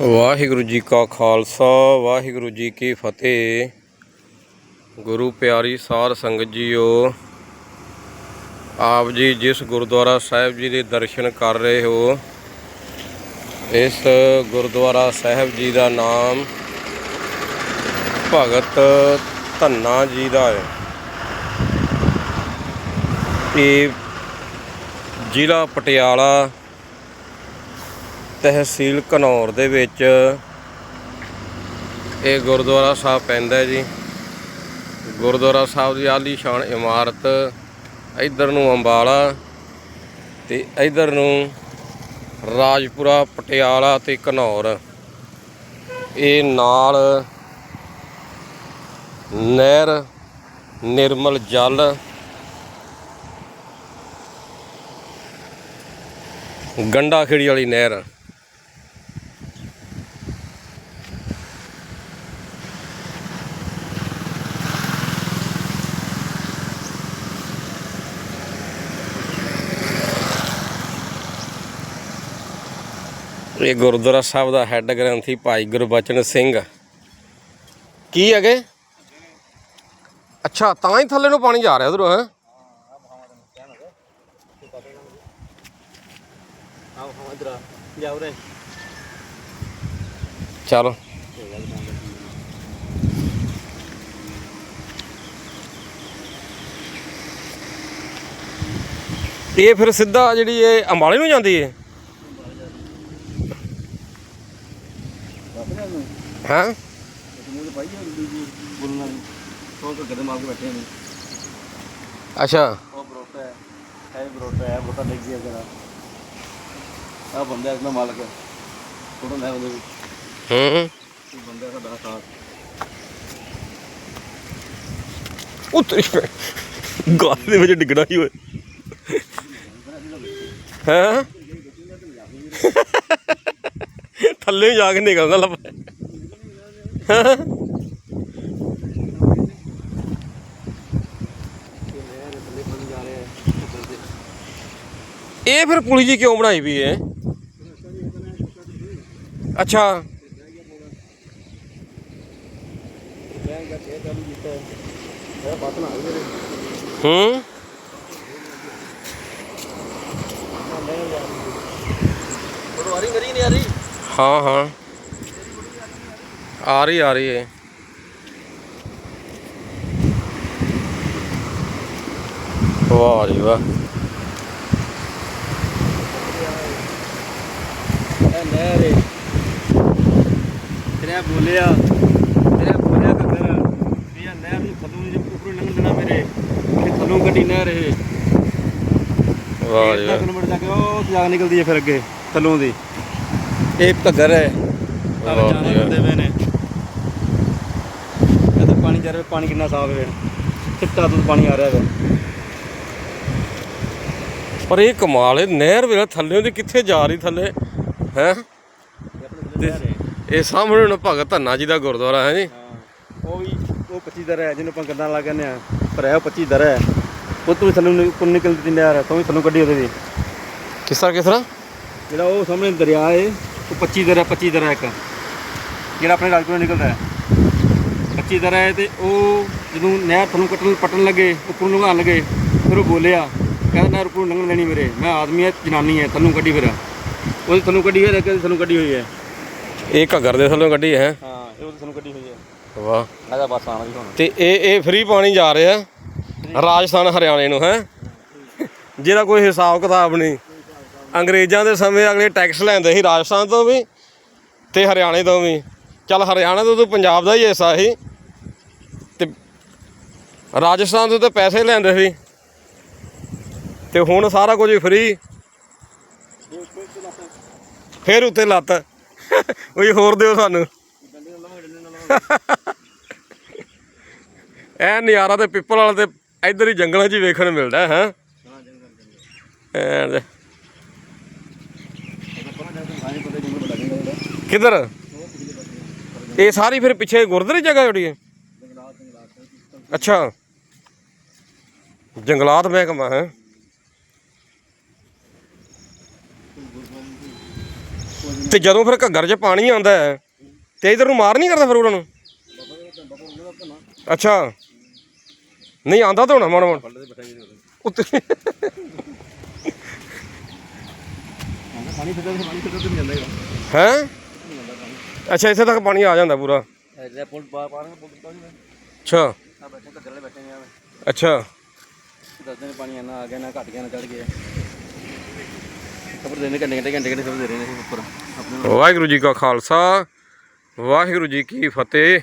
ਵਾਹਿਗੁਰੂ ਜੀ ਕਾ ਖਾਲਸਾ, ਵਾਹਿਗੁਰੂ ਜੀ ਕੀ ਫਤਿਹ। ਗੁਰੂ ਪਿਆਰੀ ਸਾਧ ਸੰਗਤ ਜੀਓ, ਆਪ ਜੀ ਜਿਸ ਗੁਰਦੁਆਰਾ ਸਾਹਿਬ ਜੀ ਦੇ ਦਰਸ਼ਨ ਕਰ ਰਹੇ ਹੋ, ਇਸ ਗੁਰਦੁਆਰਾ ਸਾਹਿਬ ਜੀ ਦਾ ਨਾਮ ਭਗਤ ਧੰਨਾ ਜੀ ਦਾ ਹੈ। ਇਹ ਜ਼ਿਲ੍ਹਾ ਪਟਿਆਲਾ ਤਹਿਸੀਲ ਘਨੌਰ ਦੇ ਵਿੱਚ ਇਹ ਗੁਰਦੁਆਰਾ ਸਾਹਿਬ ਪੈਂਦਾ ਜੀ। ਗੁਰਦੁਆਰਾ ਸਾਹਿਬ ਦੀ ਆਲੀਸ਼ਾਨ ਇਮਾਰਤ, ਇਧਰ ਨੂੰ ਅੰਬਾਲਾ ਤੇ ਇਧਰ ਨੂੰ ਰਾਜਪੁਰਾ, ਪਟਿਆਲਾ ਤੇ ਘਨੌਰ। ਇਹ ਨਾਲ ਨਹਿਰ, ਨਿਰਮਲ ਜਲ, ਗੰਡਾ ਖੇੜੀ ਵਾਲੀ ਨਹਿਰ। ਇਹ ਗੁਰਦੁਆਰਾ ਸਾਹਿਬ ਦਾ ਹੈੱਡ ਗ੍ਰੰਥੀ ਭਾਈ ਗੁਰਬਚਨ ਸਿੰਘ। ਕੀ ਹੈਗੇ? ਅੱਛਾ ਤਾਂ ਹੀ ਥੱਲੇ ਨੂੰ ਪਾਣੀ ਜਾ ਰਿਹਾ ਉਧਰੋਂ ਹੈ? ਚਲੋ। ਇਹ ਫਿਰ ਸਿੱਧਾ ਜਿਹੜੀ ਇਹ ਅੰਬਾਲੇ ਨੂੰ ਜਾਂਦੀ ਹੈ ਹਾਂ? ਮੂੰਹ ਪਾਈ ਜੀ ਬੋਲਣਾ ਨਹੀਂ ਸੋ ਤੋਂ ਗਦੇ ਮਾਰ ਕੇ ਬੈਠੇ ਨੇ ਅੱਛਾ। ਉਹ ਬਰੋਟਾ ਹੈ। ਹੈ ਬਰੋਟਾ ਹੈ ਬਰੋਟਾ ਲੈ ਗਿਆ ਜਰਾ ਆ ਬੰਦਾ ਇਸ ਦਾ ਮਾਲਕ ਥੋੜਾ ਨਾ ਉਹਦੇ ਹੂੰ ਬੰਦਾ ਸਾਡਾ ਸਾਥ ਉੱਤਰੀ ਗਾਲ ਦੇ ਵਿੱਚ ਡਿੱਗਣਾ ਹੀ ਹੋਏ ਹਾਂ? ਥੱਲੇ ਜਾ ਕੇ ਨਿਕਲਣਾ ਲੱਭ। ਇਹ ਫਿਰ ਪੁਲੀ ਜੀ ਕਿਉਂ ਬਣਾਈ ਵੀ ਹੈ? ਅੱਛਾ। ਹੂੰ। ਹਾਂ ਹਾਂ। ਆ ਰਹੀ ਆ ਰਹੀ ਹੈ। ਵਾਹ ਜੀ ਵਾਹ। ਨਹਿਰ ਤੇਰੇ ਬੋਲਿਆ ਤੇਰੇ ਬੋਲਿਆ ਕਦਰ ਵੀ ਇਹ ਨਹਿਰ ਨੂੰ ਥੱਲੋਂ ਨਹੀਂ ਉੱਪਰੋਂ ਲੰਘਣ ਦੇਣਾ ਮੇਰੇ ਕਿ ਥੱਲੋਂ ਗੱਡੀ ਨਹਿਰ ਇਹ। ਵਾਹ ਜੀ ਵਾਹ। ਕਿਲੋਮੀਟਰ ਜਾ ਕੇ ਉਹ ਜਾ ਨਿਕਲਦੀ ਹੈ ਫਿਰ ਅੱਗੇ ਥੱਲੋਂ ਦੀ। ਇਹ ਘੱਗਰ ਹੈ। ਵਾਹ ਆਹ ਜੀ ਜਾਣੇ ਵਾਹ। ਹੁੰਦੇ ਪਏ ਨੇ। ਇਹ ਤਾਂ ਪਾਣੀ ਜਾ ਰਿਹਾ ਪਾਣੀ ਕਿੰਨਾ ਸਾਫ਼ ਹੈ। ਚਿੱਟਾ ਦੁੱਧ ਪਾਣੀ ਆ ਰਿਹਾ ਹੈ ਪਰ ਇਹ ਕਮਾਲ ਹੈ ਨਹਿਰ ਵੇਲਾ ਥੱਲੇ ਦੀ ਕਿੱਥੇ ਜਾ ਰਹੀ ਥੱਲੇ ਹੈ? ਇਹ ਸਾਹਮਣੇ ਹੁਣ ਭਗਤ ਧੰਨਾ ਜੀ ਦਾ ਗੁਰਦੁਆਰਾ ਹੈ ਜੀ। ਉਹ ਵੀ ਉਹ 25 ਦਰ ਹੈ ਜਿਹਨੂੰ ਆਪਾਂ ਗੱਦਾਂ ਲਾ ਕਹਿੰਦੇ ਆ ਪਰ ਇਹ ਉਹ 25 ਦਰ ਹੈ। ਉਹ ਤੋਂ ਵੀ ਥੱਲੋਂ ਨਿ- ਉੱਪਰ ਨਿਕਲਦੀ ਨਹਿਰ ਹੈ ਤੋਂ ਵੀ ਥੱਲੋਂ ਕੱਢੀ ਉਹਦੇ ਵੀ ਕਿਸ ਤਰ੍ਹਾਂ ਕਿਸ ਤਰ੍ਹਾਂ? ਜਿਹੜਾ ਉਹ ਸਾਹਮਣੇ ਦਰਿਆ ਹੈ ਉਹ 25 ਦਰ ਹੈ 25 ਦਰ ਹੈ ਇੱਕ। ਜਿਹੜਾ ਆਪਣੇ ਰਾਜਪੁਰ ਨਿਕਲਦਾ ਹੈ। 25 ਦਰ ਹੈ ਤੇ ਉਹ ਜਦੋਂ ਨਹਿਰ ਥੱਲੋਂ ਕੱਟਣ ਪਟਣ ਲੱਗੇ ਉੱਪਰੋਂ ਲੰਘਾਉਣ ਲੱਗੇ ਫਿਰ ਉਹ ਬੋਲਿਆ ਕਹਿੰਦਾ ਨਹਿਰ ਉੱਪਰੋਂ ਲੰਘਣ ਦੇਣੀ ਮੇਰੇ। ਮੈਂ ਆਦਮੀ ਹੈ ਜਨਾਨੀ ਹੈ ਥੱਲੋਂ ਕੱਢੀ ਫਿਰ। ਉਹਦੀ ਥੱਲੋਂ ਕੱਢੀ ਹੈ ਇੱਕ ਥੱਲੋਂ ਕੱਢੀ ਹੋਈ ਹੈ। ਇਹ ਘੱਗਰ ਦੇ ਥੱਲੋਂ ਕੱਢੀ ਹੈ। ਹਾਂ ਇਹ ਉਹਦੀ ਥੱਲੋਂ ਕੱਢੀ ਹੋਈ ਹੈ। ਵਾਹ। ਇਹਦਾ ਬਸ ਆਣਾ ਜੀ ਹੁਣ। ਤੇ ਇਹ ਇਹ ਫ੍ਰੀ ਪਾਣੀ ਜਾ ਰਿਹਾ ਰਾਜਸਥਾਨ ਹਰਿਆਣੇ ਨੂੰ ਹੈ? ਜਿਹਦਾ ਕੋਈ ਹਿਸਾਬ ਕਿਤਾਬ ਨਹੀਂ। ਅੰਗਰੇਜ਼ਾਂ ਦੇ ਸਮੇਂ ਅਗਲੇ ਟੈਕਸ ਲੈਂਦੇ ਸੀ ਰਾਜਸਥਾਨ ਤੋਂ ਵੀ ਤੇ ਹਰਿਆਣੇ ਤੋਂ ਵੀ। ਚੱਲ ਹਰਿਆਣਾ ਤੋਂ ਤਾਂ ਪੰਜਾਬ ਦਾ ਹੀ ਹਿੱਸਾ ਸੀ। ਤੇ ਰਾਜਸਥਾਨ ਤੋਂ ਤਾਂ ਪੈਸੇ ਲੈਂਦੇ ਸੀ। ਤੇ ਹੁਣ ਸਾਰਾ ਕੁਝ ਫ੍ਰੀ ਫਿਰ ਉੱਤੇ ਲੱਤ। ਉਹੀ ਹੋਰ ਦਿਓ ਸਾਨੂੰ। ਇਹ ਨਜ਼ਾਰਾ ਤੇ ਪਿੱਪਲ ਵਾਲੇ ਤੇ ਇੱਧਰ ਹੀ ਜੰਗਲਾਂ 'ਚ ਹੀ ਵੇਖਣ ਨੂੰ ਮਿਲਦਾ, ਹੈ। ਹੈਂ ਕਿੱਧਰ? ਇਹ ਸਾਰੀ ਫਿਰ ਪਿੱਛੇ ਗੁਰਦੁਆਰੇ ਜਗ੍ਹਾ ਜਿਹੜੀ ਹੈ? ਅੱਛਾ। ਜੰਗਲਾਤ ਮਹਿਕਮਾ ਹੈ? ਕੋਈ ਤੇ ਜਦੋਂ ਫਿਰ ਘੱਗਰ 'ਚ ਪਾਣੀ ਆਉਂਦਾ ਹੈ ਤੇ ਇਧਰ ਨੂੰ ਮਾਰ ਨਹੀਂ ਕਰਦਾ ਫਿਰ ਉਹਨਾਂ ਨੂੰ? ਅੱਛਾ। ਨਹੀਂ ਆਂਦਾ ਤਾਂ ਹੋਣਾ ਮਾੜਾ ਮਾੜਾ ਉੱਤੇ ਪਾਣੀ ਫਿਰਦਾ ਪਾਣੀ ਫਿਰਦਾ ਤੇ ਨਹੀਂ ਜਾਂਦਾ ਹੈਗਾ। ਹੈ? ਅੱਛਾ ਇੱਥੇ ਤੱਕ ਪਾਣੀ ਆ ਜਾਂਦਾ ਪੂਰਾ? ਪੁਲ ਪਾ ਪੁਲ ਤੋਂ ਅੱਛਾ। ਆ ਬੈਠੇ ਘੱਗਰ ਵਾਲੇ ਬੈਠੇ ਨੇ ਆ। ਅੱਛਾ। ਦੱਸਦੇ ਨੇ ਪਾਣੀ ਇੰਨਾ ਆ ਗਿਆ ਨਾ ਘਟ ਗਿਆ ਨਾ ਚੜ ਗਿਆ। ਖਬਰ ਦੇਣੇ ਘੰਟੇ ਘੰਟੇ ਘੰਟੇ ਘੰਟੇ ਖਬਰ ਦੇ ਰਹੇ ਨੇ ਉੱਪਰ। ਆਪਣੇ ਵਾਹਿਗੁਰੂ ਜੀ ਕਾ ਖਾਲਸਾ ਵਾਹਿਗੁਰੂ ਜੀ ਕੀ ਫਤਿਹ।